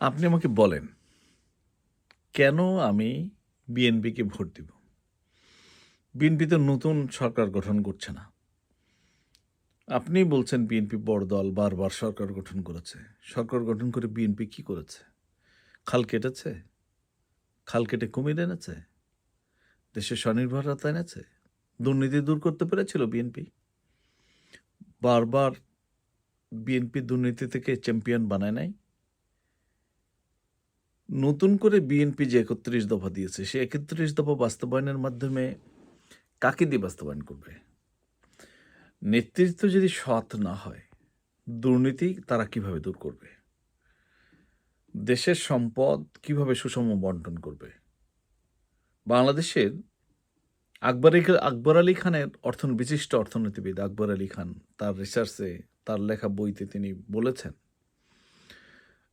আপনি আমাকে বলেন, কেন আমি বিএনপিকে ভোট দিব? বিএনপি তো নতুন সরকার গঠন করছে না। আপনি বলছেন বিএনপি বড় দল, বারবার সরকার গঠন করেছে। সরকার গঠন করে বিএনপি কি করেছে? খাল কেটেছে? খাল কেটে কুমির এনেছে? দেশের স্বনির্ভরতা এনেছে? দুর্নীতি দূর করতে পেরেছিল বিএনপি? বারবার বিএনপি দুর্নীতি থেকে চ্যাম্পিয়ন বানায় নাই? নতুন করে বিএনপি যে একত্রিশ দফা দিয়েছে, সে একত্রিশ দফা বাস্তবায়নের মাধ্যমে কাকে দিয়ে বাস্তবায়ন করবে? নেতৃত্ব যদি সৎ না হয়, দুর্নীতি তারা কীভাবে দূর করবে? দেশের সম্পদ কীভাবে সুষম বন্টন করবে? বাংলাদেশের আকবর আকবর আলী খানের অর্থন, বিশিষ্ট অর্থনীতিবিদ আকবর আলী খান তার রিসার্চে তার লেখা বইতে তিনি বলেছেন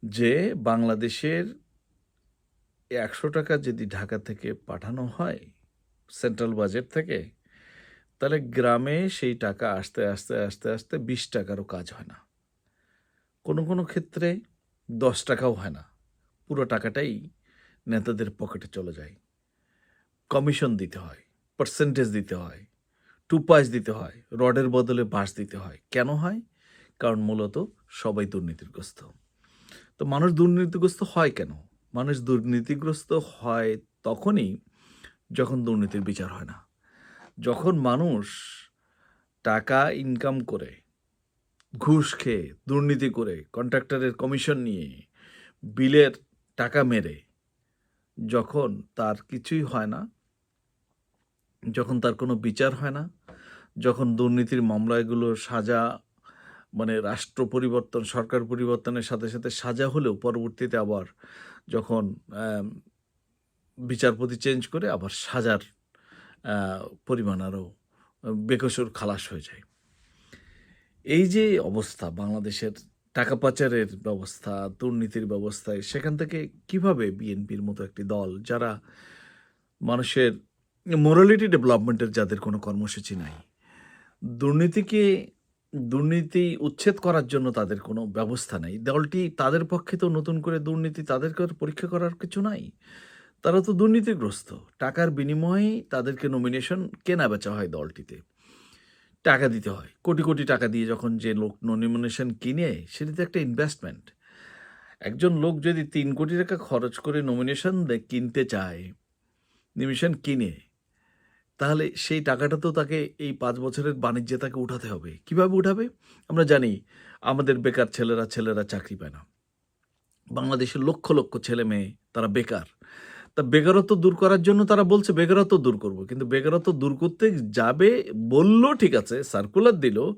যে বাংলাদেশের একশো টাকা যদি ঢাকা থেকে পাঠানো হয় সেন্ট্রাল বাজেট থেকে, তাহলে গ্রামে সেই টাকা আসতে আসতে আসতে আসতে বিশ টাকারও কাজ হয় না। কোনো কোনো ক্ষেত্রে দশ টাকাও হয় না। পুরো টাকাটাই নেতাদের পকেটে চলে যায়। কমিশন দিতে হয় পার্সেন্টেজ দিতে হয় টু পয়স দিতে হয়, রডের বদলে বাঁশ দিতে হয়। কেন হয়? কারণ মূলত সবাই দুর্নীতিগ্রস্ত। তো মানুষ দুর্নীতিগ্রস্ত হয় কেন? মানুষ দুর্নীতিগ্রস্ত হয় তখনই যখন দুর্নীতির বিচার হয় না। যখন মানুষ টাকা ইনকাম করে, ঘুষ খেয়ে, দুর্নীতি করে কন্ট্রাক্টরের কমিশন নিয়ে বিলের টাকা মেরে, যখন তার কিছুই হয় না, যখন তার কোনো বিচার হয় না, যখন দুর্নীতির মামলাগুলো সাজা মানে রাষ্ট্র পরিবর্তন, সরকার পরিবর্তনের সাথে সাথে সাজা হলেও পরবর্তীতে আবার যখন বিচারপতি চেঞ্জ করে আবার সাজার পরিমাণ আরও বেকসুর খালাস হয়ে যায়। এই যে অবস্থা বাংলাদেশের টাকা পাচারের ব্যবস্থা, দুর্নীতির ব্যবস্থায়, সেখান থেকে কীভাবে বিএনপির মতো একটি দল, যারা মানুষের মোরালিটি ডেভেলপমেন্টের যাদের কোনো কর্মসূচি নাই, দুর্নীতিকে দুর্নীতি উচ্ছেদ করার জন্য তাদের কোনো ব্যবস্থা নেই। দলটি তাদের পক্ষে তো নতুন করে দুর্নীতি তাদেরকে পরীক্ষা করার কিছু নাই। তারা তো দুর্নীতিগ্রস্ত। টাকার বিনিময়ে তাদেরকে নমিনেশন কেনা বেচা হয় দলটিতে। টাকা দিতে হয়। কোটি কোটি টাকা দিয়ে যখন যে লোক নমিনেশন কিনে সেটি তো একটা ইনভেস্টমেন্ট একজন লোক যদি তিন কোটি টাকা খরচ করে নমিনেশন কিনতে চায় নমিনেশন কিনে তাহলে সেই টাকাটা তো তাকে এই পাঁচ বছরের বাণিজ্যে তাকে উঠাতে হবে। কীভাবে উঠাবে? আমরা জানি আমাদের বেকার ছেলেরা ছেলেরা চাকরি পায় না। বাংলাদেশের লক্ষ লক্ষ ছেলে মেয়ে তারা বেকার। তা বেকারত্ব দূর করার জন্য তারা বলছে, বেকারত্ব দূর করব। কিন্তু বেকারত্ব দূর করতে যাবে বলল, ঠিক আছে সার্কুলার দিল।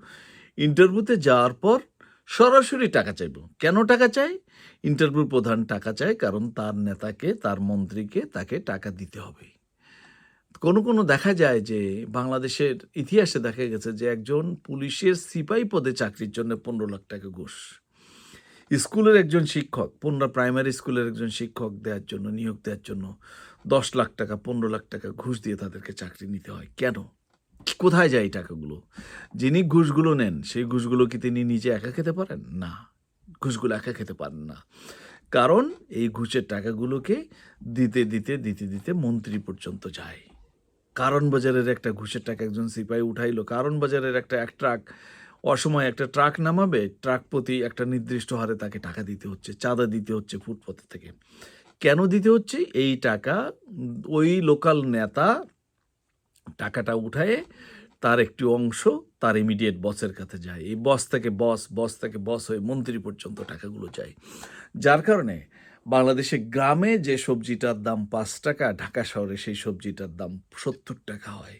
ইন্টারভিউতে যাওয়ার পর সরাসরি টাকা চাইব। কেন টাকা চাই? ইন্টারভিউ প্রধান টাকা চায় কারণ তার নেতাকে, তার মন্ত্রীকে তাকে টাকা দিতে হবে। কোনো কোনো দেখা যায় যে বাংলাদেশের ইতিহাসে দেখা গেছে যে একজন পুলিশের সিপাহী পদে চাকরির জন্য পনেরো লাখ টাকা ঘুষ। স্কুলের একজন শিক্ষক, পনেরো প্রাইমারি স্কুলের একজন শিক্ষক দেওয়ার জন্য, নিয়োগ দেওয়ার জন্য দশ লাখ টাকা, পনেরো লাখ টাকা ঘুষ দিয়ে তাদেরকে চাকরি নিতে হয়। কেন? কোথায় যায় এই টাকাগুলো? যিনি ঘুষগুলো নেন, সেই ঘুষগুলো কি তিনি নিজে একা খেতে পারেন? না, ঘুষগুলো একা খেতে পারেন না। কারণ এই ঘুষের টাকাগুলোকে দিতে দিতে দিতে দিতে মন্ত্রী পর্যন্ত যায়। কারণ বাজারের একটা ঘুষের টাকা একজন সিপাহী উঠাইলো। কারণ বাজারের একটা এক ট্রাক অসময় একটা ট্রাক নামাবে, ট্রাক প্রতি একটা নির্দিষ্ট হারে তাকে টাকা দিতে হচ্ছে, চাঁদা দিতে হচ্ছে ফুটপথ থেকে। কেন দিতে হচ্ছে? এই টাকা, ওই লোকাল নেতা টাকাটা উঠায়ে তার একটি অংশ তার ইমিডিয়েট বসের কাছে যায়। এই বস থেকে বস বস থেকে বস হয়ে মন্ত্রী পর্যন্ত টাকাগুলো যায়। যার কারণে বাংলাদেশে গ্রামে যে সবজিটার দাম পাঁচ টাকা, ঢাকা শহরে সেই সবজিটার দাম সত্তর টাকা হয়।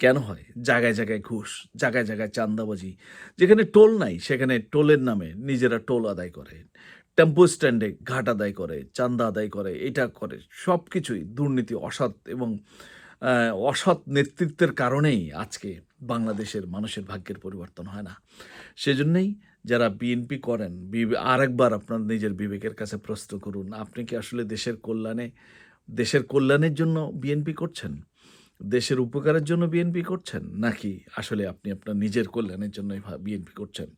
কেন হয়? জায়গায় জায়গায় ঘুষ, জায়গায় জায়গায় চান্দাবাজি যেখানে টোল নাই, সেখানে টোলের নামে নিজেরা টোল আদায় করে। টেম্পো স্ট্যান্ডে ঘাট আদায় করে চান্দা আদায় করে, এটা করে। সব কিছুই দুর্নীতি, অসৎ এবং অসৎ নেতৃত্বের কারণেই আজকে বাংলাদেশের মানুষের ভাগ্যের পরিবর্তন হয় না। সেজন্যই যারা বিএনপি করেন আরেকবার আপনার নিজের বিবেকের কাছে প্রশ্ন করুন, আপনি কি আসলে দেশের কল্যাণে, দেশের কল্যাণের জন্য বিএনপি করছেন? দেশের উপকারের জন্য বিএনপি করছেন? নাকি আসলে আপনি আপনার নিজের কল্যাণের জন্যই বিএনপি করছেন?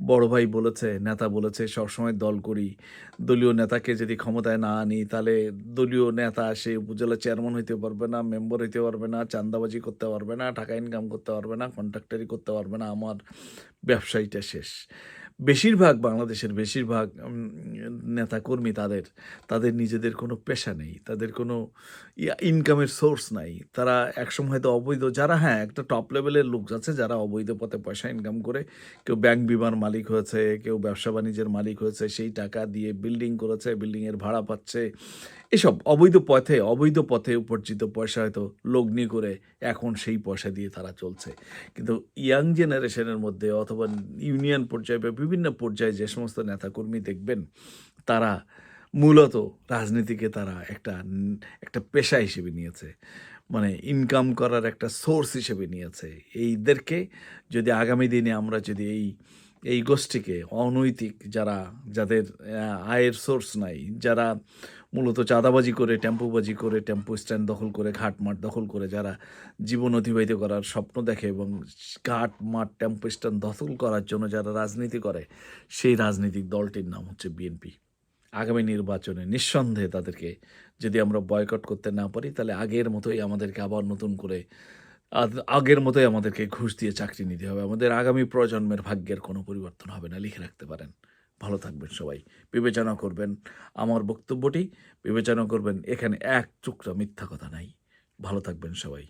বড় ভাই বলেছে, নেতা বলেছে, সবসময় দল করি। দলীয় নেতাকে যদি ক্ষমতায় না আনি, তাহলে দলীয় নেতা সে উপজেলা চেয়ারম্যান হইতে পারবে না, মেম্বার হইতে পারবে না চান্দাবাজি করতে পারবে না, টাকা ইনকাম করতে পারবে না কন্ট্রাক্টারি করতে পারবে না, আমার ব্যবসায়ীটা শেষ। বেশিরভাগ বাংলাদেশের বেশিরভাগ নেতাকর্মী তাদের তাদের নিজেদের কোনো পেশা নেই, তাদের কোনো ইনকামের সোর্স নাই। তারা একসময় হয়তো অবৈধ, যারা হ্যাঁ একটা টপ লেভেলের লোক আছে যারা অবৈধ পথে পয়সা ইনকাম করে, কেউ ব্যাংক বিমার মালিক হয়েছে, কেউ ব্যবসা বাণিজ্যের মালিক হয়েছে, সেই টাকা দিয়ে বিল্ডিং করেছে বিল্ডিংয়ের ভাড়া পাচ্ছে এসব অবৈধ পথে অবৈধ পথে উপার্জিত পয়সা হয়তো লগ্নি করে এখন সেই পয়সা দিয়ে তারা চলছে। কিন্তু ইয়াং জেনারেশনের মধ্যে অথবা ইউনিয়ন পর্যায়ে বা বিভিন্ন পর্যায়ে যে সমস্ত নেতাকর্মী দেখবেন, তারা মূলত রাজনীতিকে তারা একটা একটা পেশা হিসেবে নিয়েছে। মানে ইনকাম করার একটা সোর্স হিসেবে নিয়েছে। এইদেরকে যদি আগামী দিনে আমরা যদি এই এই গোষ্ঠীকে, অনৈতিক যারা, যাদের আয়ের সোর্স নাই, যারা মূলত চাঁদাবাজি করে, টেম্পোবাজি করে, টেম্পো স্ট্যান্ড দখল করে ঘাট মাঠ দখল করে, যারা জীবন অতিবাহিত করার স্বপ্ন দেখে এবং ঘাট মাঠ টেম্পো স্ট্যান্ড দখল করার জন্য যারা রাজনীতি করে, সেই রাজনৈতিক দলটির নাম হচ্ছে বিএনপি আগামী নির্বাচনে নিঃসন্দেহে তাদেরকে যদি আমরা বয়কট করতে না পারি, তাহলে আগের মতোই আমাদেরকে আবার নতুন করে আগের মতোই আমাদেরকে ঘুষ দিয়ে চাকরি নিতে হবে। আমাদের আগামী প্রজন্মের ভাগ্যের কোনো পরিবর্তন হবে না। লিখে রাখতে পারেন। ভালো থাকবেন সবাই। বিবেচনা করবেন আমার বক্তব্যটি। বিবেচনা করবেন এখানে এক টুকরা মিথ্যা কথা নাই। ভালো থাকবেন সবাই।